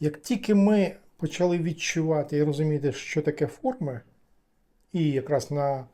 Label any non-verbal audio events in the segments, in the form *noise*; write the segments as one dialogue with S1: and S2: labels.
S1: Як тільки ми почали відчувати і розуміти, що таке форми, і якраз на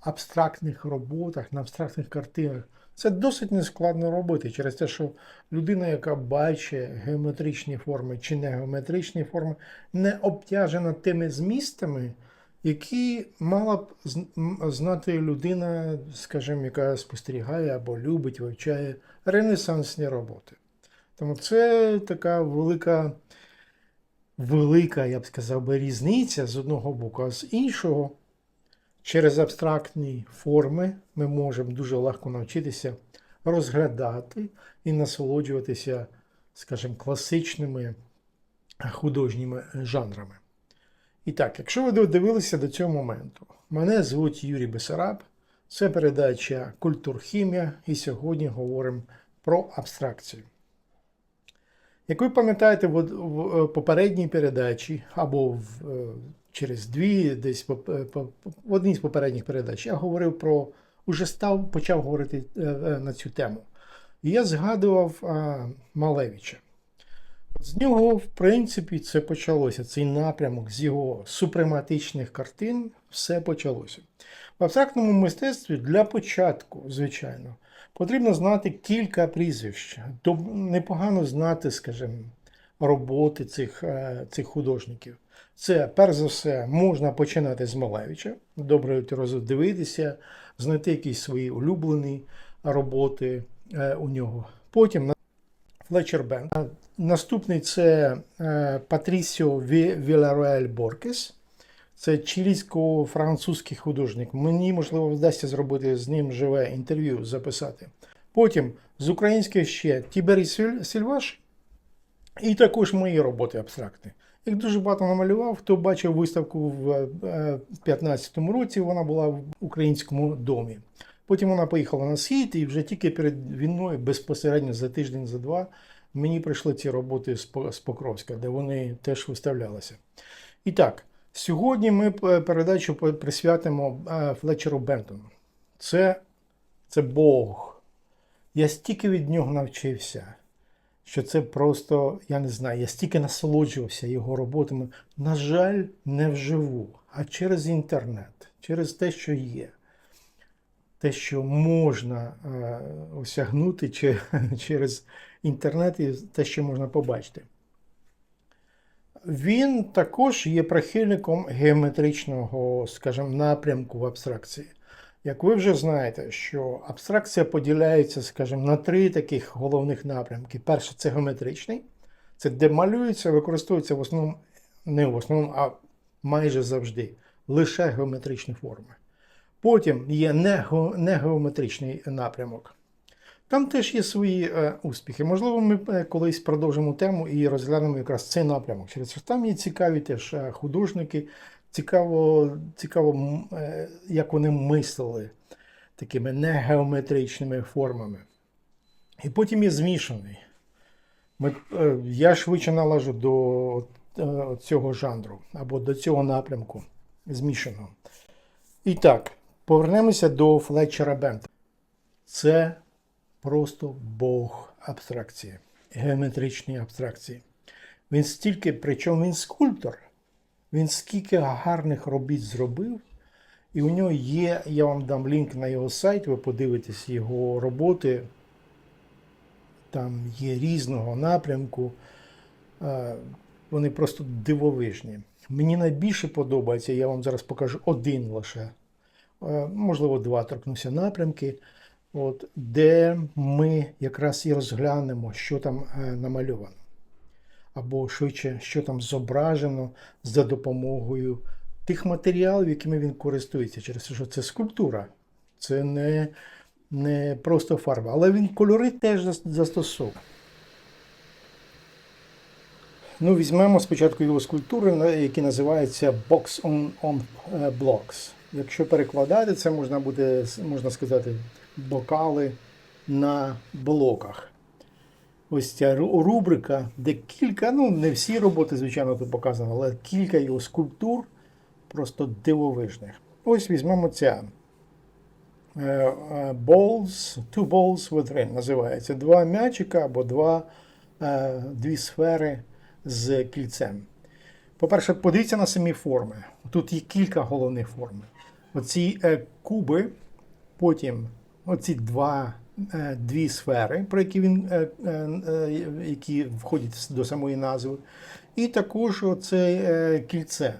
S1: абстрактних роботах, на абстрактних картинах, це досить нескладно робити через те, що людина, яка бачить геометричні форми чи не геометричні форми, не обтяжена тими змістами, які мала б знати людина, скажімо, яка спостерігає або любить, вивчає ренесансні роботи. Тому це така велика, велика, я б сказав би, різниця з одного боку, а з іншого, через абстрактні форми ми можемо дуже легко навчитися розглядати і насолоджуватися, скажімо, класичними художніми жанрами. І так, якщо ви додивилися до цього моменту, мене звуть Юрій Бесараб, це передача Культурхімія, і сьогодні говоримо про абстракцію. Як ви пам'ятаєте, в, в попередній передачі або в, е, через дві, десь по, в одній з попередніх передач, я говорив про уже став, почав говорити е, е, на цю тему. І я згадував Малевича. З нього, в принципі, це почалося. Цей напрямок з його супрематичних картин все почалося. В абстрактному мистецтві для початку, звичайно, потрібно знати кілька прізвищ. Непогано знати, скажімо, роботи цих, е, цих художників. Це, перш за все, можна починати з Малевича, добре роздивитися, знайти якісь свої улюблені роботи е, у нього. Потім Флетчер Бенд. Наступний це е, Патрісіо Ві- Віларуель Боркес. Це чилійсько-французький художник. Мені, можливо, вдасться зробити з ним живе інтерв'ю, записати. Потім з українських ще Тібері Сільваш і також мої роботи абстрактні. Їх дуже багато намалював. Хто бачив виставку в 2015 році, вона була в українському домі. Потім вона поїхала на схід, і вже тільки перед війною, безпосередньо за тиждень, за два, мені прийшли ці роботи з Покровська, де вони теж виставлялися. І так, сьогодні ми е, передачу присвятимо е, Флетчеру Бентону. Це, це Бог. Я стільки від нього навчився, що це просто, я не знаю, я стільки насолоджувався його роботами. На жаль, не вживу, а через інтернет, через те, що є те, що можна е, осягнути *laughs* через інтернет і те, що можна побачити. Він також є прихильником геометричного, скажімо, напрямку в абстракції. Як ви вже знаєте, що абстракція поділяється, скажімо, на три таких головних напрямки. Перше це геометричний, це де малюється, використовується в основному, не в основному, а майже завжди лише геометричні форми. Потім є негеометричний напрямок. Там теж є свої е, успіхи. Можливо, ми е, колись продовжимо тему і розглянемо якраз цей напрямок. Через що там є цікаві теж е, художники. Цікаво, цікаво, е, як вони мислили такими негеометричними формами. І потім є змішаний. Ми, е, я швидше належу до е, цього жанру або до цього напрямку змішаного. І так, повернемося до Флетчера Бента. Це просто Бог абстракції, геометричної абстракції. Він стільки, причому він скульптор, він скільки гарних робіт зробив. І у нього є, я вам дам лінк на його сайт, ви подивитесь його роботи. Там є різного напрямку. Е, Вони просто дивовижні. Мені найбільше подобається, я вам зараз покажу один лише, е, можливо, два торкнуся напрямки, от, де ми якраз і розглянемо, що там е, намальовано. Або швидше, що там зображено за допомогою тих матеріалів, якими він користується, через те, що це скульптура, це не, не просто фарба, але він кольори теж застосовує. Ну, візьмемо спочатку його скульптури, які називаються Box on, on е, Blocks. Якщо перекладати, це можна буде, можна сказати, бокали на блоках. Ось ця рубрика, де кілька, ну не всі роботи, звичайно, тут показано, але кілька його скульптур просто дивовижних. Ось візьмемо ця. Е, е, Balls, two balls with називається. Два м'ячика або два, е, дві сфери з кільцем. По-перше, подивіться на самі форми. Тут є кілька головних форм. Оці куби, потім оці два, е, дві сфери, про які він, е, е, які входять до самої назви, і також оце е, кільце.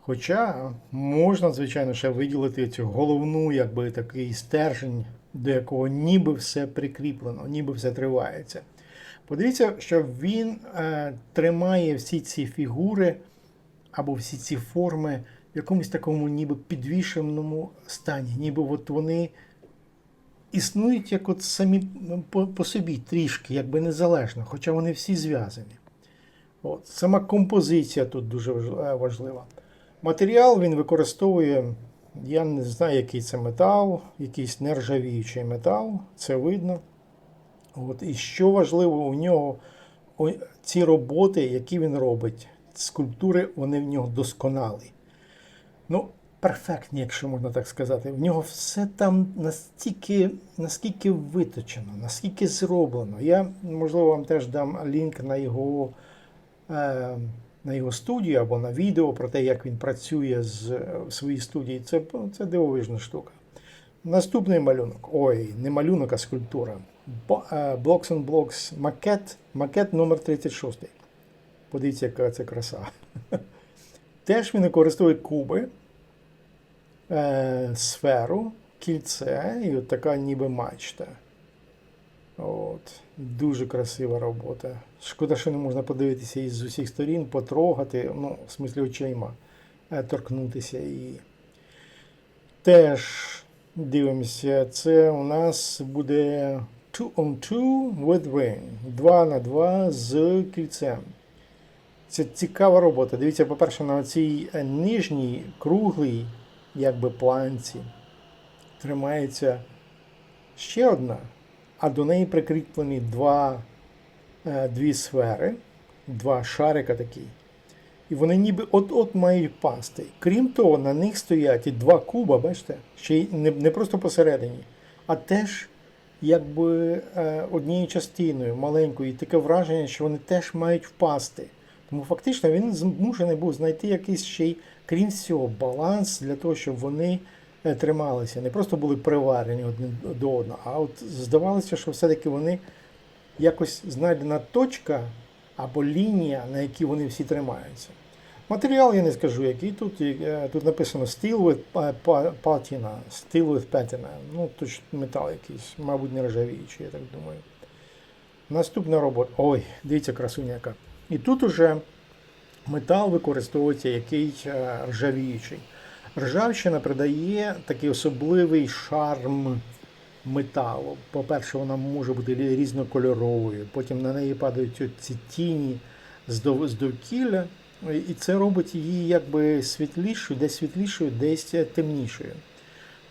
S1: Хоча можна, звичайно, ще виділити цю головну, якби такий стержень, до якого ніби все прикріплено, ніби все тривається. Подивіться, що він тримає всі ці фігури або всі ці форми в якомусь такому ніби підвішеному стані, ніби от вони існують як от самі ну, по, по собі трішки, якби незалежно, хоча вони всі зв'язані. От. Сама композиція тут дуже е, важлива. Матеріал він використовує, я не знаю, який це метал, якийсь нержавіючий метал, це видно. От, і що важливо у нього, ці роботи, які він робить, скульптури, вони в нього досконалі. Ну, перфектні, якщо можна так сказати. В нього все там настільки, наскільки виточено, наскільки зроблено. Я, можливо, вам теж дам лінк на його, е, на його студію або на відео про те, як він працює з, в своїй студії. Це, це дивовижна штука. Наступний малюнок. Ой, не малюнок, а скульптура. Е, Blocks and Blocks макет, макет номер 36. Подивіться, яка це краса. *laughs* Теж він використовує куби, е, сферу, кільце і от така ніби мачта. От. Дуже красива робота. Шкода, що не можна подивитися із усіх сторін, потрогати, ну, в смислі очима, е, торкнутися її. Теж дивимося, це у нас буде 2 on 2 with ring. 2 на 2 з кільцем. Це цікава робота. Дивіться, по-перше, на цій е, нижній круглій якби планці тримається ще одна, а до неї прикріплені два, е, дві сфери, два шарика такі. І вони ніби от-от мають пасти. Крім того, на них стоять і два куба, бачите, ще й не, не просто посередині, а теж якби е, однією частиною маленькою. І таке враження, що вони теж мають впасти. Тому фактично він змушений був знайти якийсь ще й, крім всього, баланс для того, щоб вони е, трималися. Не просто були приварені один до одного, а от здавалося, що все-таки вони якось знайдена точка або лінія, на якій вони всі тримаються. Матеріал я не скажу, який тут. Е, Тут написано steel with pa- patina, steel with patina. Ну, точно метал якийсь, мабуть, не я так думаю. Наступна робота. Ой, дивіться, красуня яка. І тут уже метал використовується який е, ржавіючий. Ржавчина придає такий особливий шарм металу. По-перше, вона може бути різнокольоровою, потім на неї падають ці тіні з довкілля, і це робить її якби світлішою, десь світлішою, десь темнішою.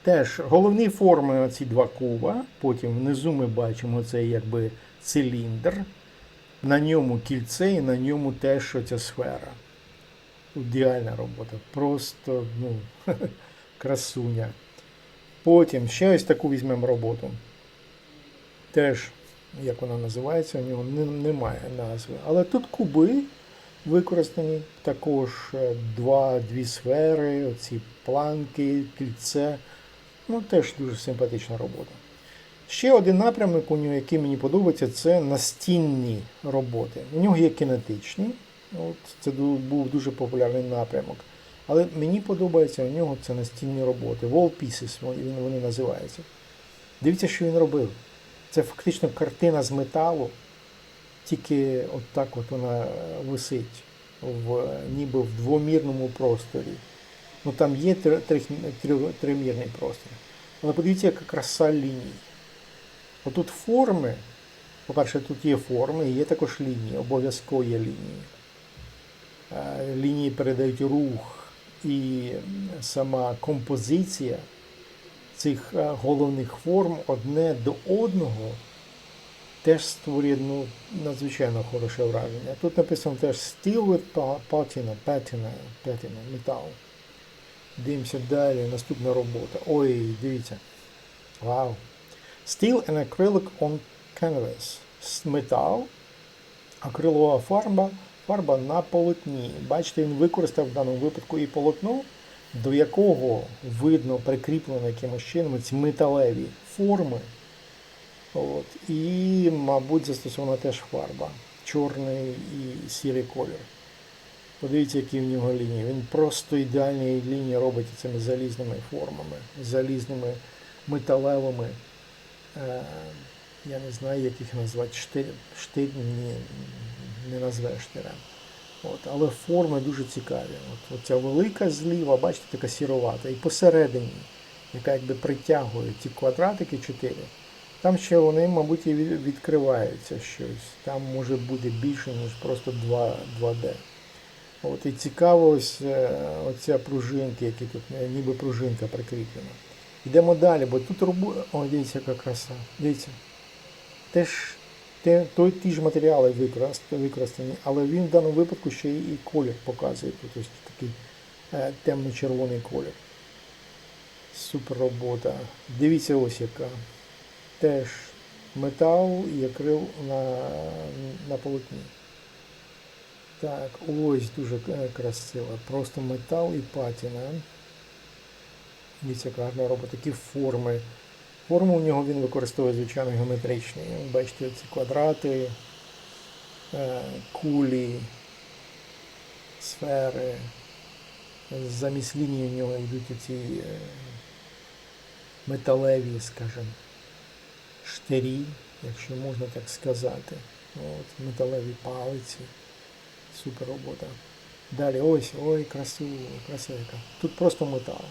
S1: Теж головні форми оці два куба, потім внизу ми бачимо цей якби циліндр, на ньому кільце і на ньому теж оця сфера. Ідеальна робота. Просто ну, *laughs* красуня. Потім ще ось таку візьмемо роботу. Теж, як вона називається, у нього немає назви. Але тут куби використані, також е, два, дві сфери, оці планки, кільце. Ну, теж дуже симпатична робота. Ще один напрямок у нього, який мені подобається, це настінні роботи. У нього є кінетичні. От, це був дуже популярний напрямок. Але мені подобається у нього це настінні роботи. Wall pieces вони, називаються. Дивіться, що він робив. Це фактично картина з металу, тільки от от вона висить, в, ніби в двомірному просторі. Ну там є тримірний простір. Але подивіться, яка краса ліній. Отут форми, по-перше, тут є форми, є також лінії, обов'язково є лінії. Е, Лінії передають рух і сама композиція цих е, головних форм одне до одного теж створює ну, надзвичайно хороше враження. Тут написано теж steel with pa- patina, patina, patina, метал. Дивимося далі, наступна робота. Ой, дивіться. Вау. Steel and acrylic on canvas. Метал, акрилова фарба, фарба на полотні. Бачите, він використав в даному випадку і полотно, до якого видно прикріплено якимось чином ці металеві форми. От. І, мабуть, застосована теж фарба. Чорний і сірий колір. Подивіться, які в нього лінії. Він просто ідеальні лінії робить цими залізними формами, залізними металевими. Е, я не знаю, як їх назвати. Штир, штир ні, не назвеш штирем. От, але форми дуже цікаві. От, оця велика зліва, бачите, така сіровата. І посередині, яка якби притягує ці квадратики 4. Там ще вони, мабуть, і відкриваються щось. Там може бути більше, ніж просто 2, 2D. От і цікаво ось е, оця пружинки, які тут, ніби пружинка прикріплена. Йдемо далі, бо тут робу... О, дивіться, яка краса. Дивіться. Теж те, той, ті ж матеріали використ- використані, але він в даному випадку ще і, колір показує. Тут такий е, темно-червоний колір. Супер робота. Дивіться ось яка. Теж метал і акрил на, на полотні. Так, ось дуже е, красиво. Просто метал і патіна. Дивіться, яка гарна робота. Такі форми. Форму у нього він використовує, звичайно, геометричні. Бачите, ці квадрати, е, кулі, сфери. Замість лінії у нього йдуть ці металеві, скажімо, штирі, якщо можна так сказати. От, металеві палиці. Супер робота. Далі ось, ой, красу, краса яка. Тут просто метал.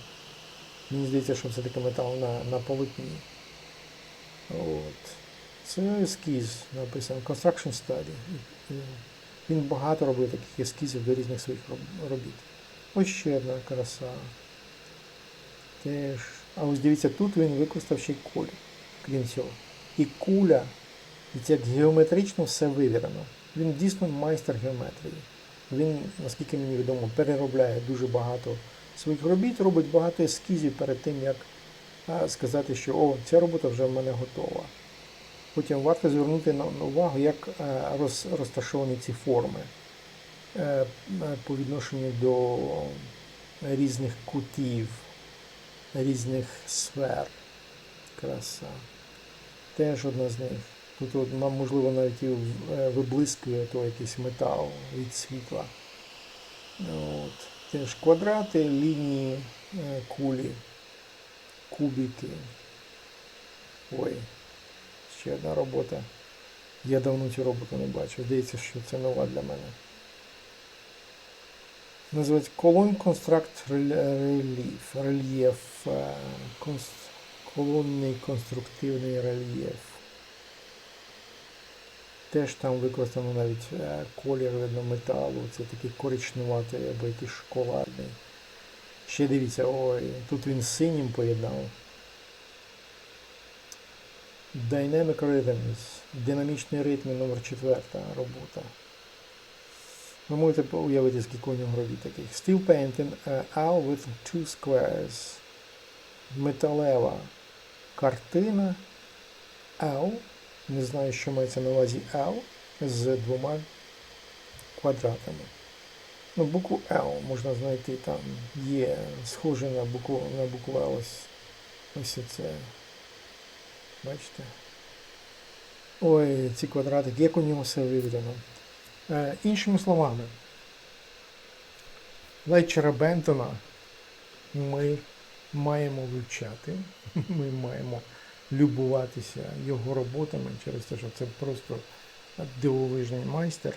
S1: Мені здається, що це таке метал на, на полотні. От. Це ескіз написано Construction Study. Він багато робив таких ескізів до різних своїх робіт. Ось ще одна краса. Теж. А ось дивіться, тут він використав ще й колір, крім цього. І куля, і це геометрично все вивірено. Він дійсно майстер геометрії. Він, наскільки мені відомо, переробляє дуже багато своїх робіт, робить багато ескізів перед тим, як сказати, що о, ця робота вже в мене готова. Потім варто звернути на, увагу, як е, роз, розташовані ці форми е, по відношенню до різних кутів, різних сфер. Краса. Теж одна з них. Тут, от, можливо, навіть і е, виблискує то якийсь метал від світла. От. Теж квадрати, лінії, е, кулі, кубики. Ой, ще одна робота. Я давно цю роботу не бачив. Здається, що це нова для мене. Називається Colon Construct Relief. Рельєф. е, Колонний конструктивний рельєф. Теж там використано навіть е, колір видно металу. Це такий коричневатий або якийсь шоколадний. Ще дивіться, ой, тут він з синім поєднав. Dynamic Rhythms. Динамічні ритми номер 4 робота. Ви можете уявити, скільки у нього робіт таких. Steel painting uh, L with two squares. Металева картина L. Не знаю, що мається на увазі L з двома квадратами. Ну, букву L можна знайти там. Є схоже на букву на букву L ось, ось це. Бачите? Ой, ці квадратики, як у ньому все виведено. Е, іншими словами, Лейчера Бентона ми маємо вивчати, *laughs* ми маємо любуватися його роботами через те, що це просто дивовижний майстер.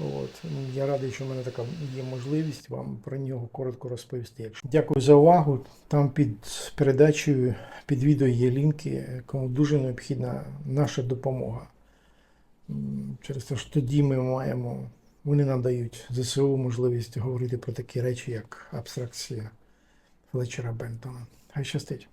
S1: От. Я радий, що в мене така є можливість вам про нього коротко розповісти. Дякую за увагу. Там під передачею, під відео є лінки, кому дуже необхідна наша допомога. Через те, що тоді ми маємо, вони надають ЗСУ можливість говорити про такі речі, як абстракція Флетчера Бентона. Хай щастить.